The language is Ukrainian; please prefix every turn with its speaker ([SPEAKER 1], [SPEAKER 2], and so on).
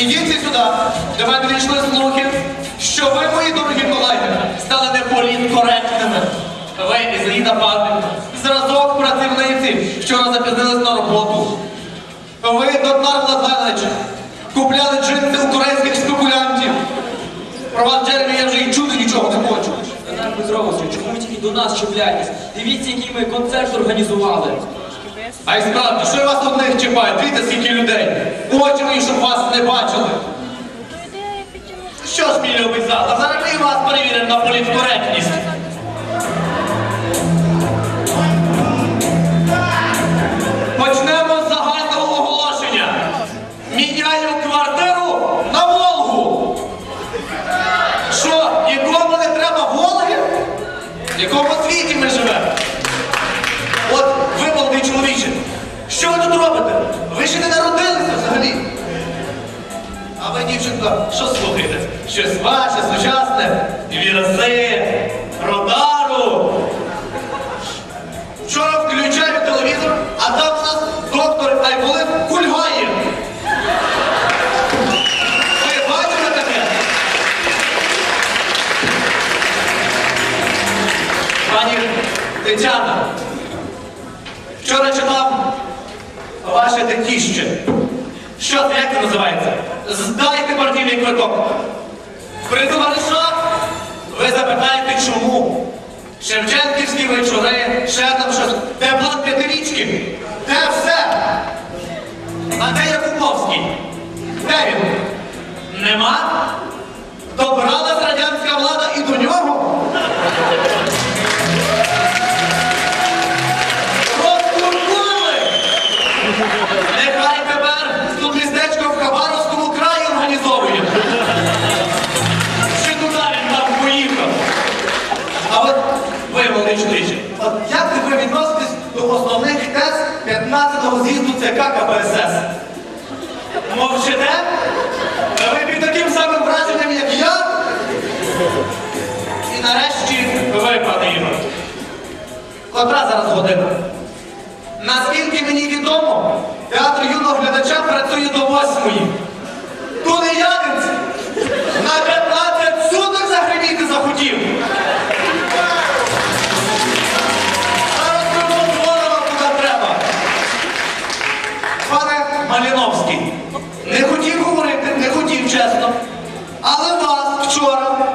[SPEAKER 1] ідіть сюди. До мене дійшли слухи, що ви, мої дорогі колеги, стали неполіткоректними. Ви із Ліда Павлівна, зразок працівниці, вчора запізнились на роботу. Ви, Донар Владленович, купляли джинси у корейських спекулянтів. Про вас, Джеремі, я вже і чути нічого не хочу.
[SPEAKER 2] Леонард Петрович, чому ви тільки до нас чіпляєтесь? Дивіться, який ми концерт організували.
[SPEAKER 1] А й справді, що я вас одних чіпаю? Дивіться, скільки людей. Очі мої, щоб вас не бачили. Що ж, мій любий зал, а зараз ми вас перевіримо на політкоректність. Почнемо з загального оголошення. Міняю квартиру на Волгу. Що, нікому не треба Волги? В ви, що слухаєте? Щось ваше, сучасне, вірази, родару. Вчора включаю телевізор, а там у нас доктор Айболит кульгає. Ви бачили таке? Пані Тетяна, вчора читав ваше дитіще. Що як це називається? Здайте партійний квиток. При товаришах ви запитаєте, чому? Шевченківські вечори, ще там щось. Де план п'ятирічки? Де все? А де Якубовський? Де він? Нема? Ви, молодий чоловіче, от як ви відноситесь до основних тез 15-го з'їзду ЦК КПСС? Мовчите? Та ви під таким самим враженням, як я? І нарешті ви, пане Ігор. Котра зараз година? Наскільки мені відомо, театр юного глядача працює до восьмої. Ağlam da küçük olarak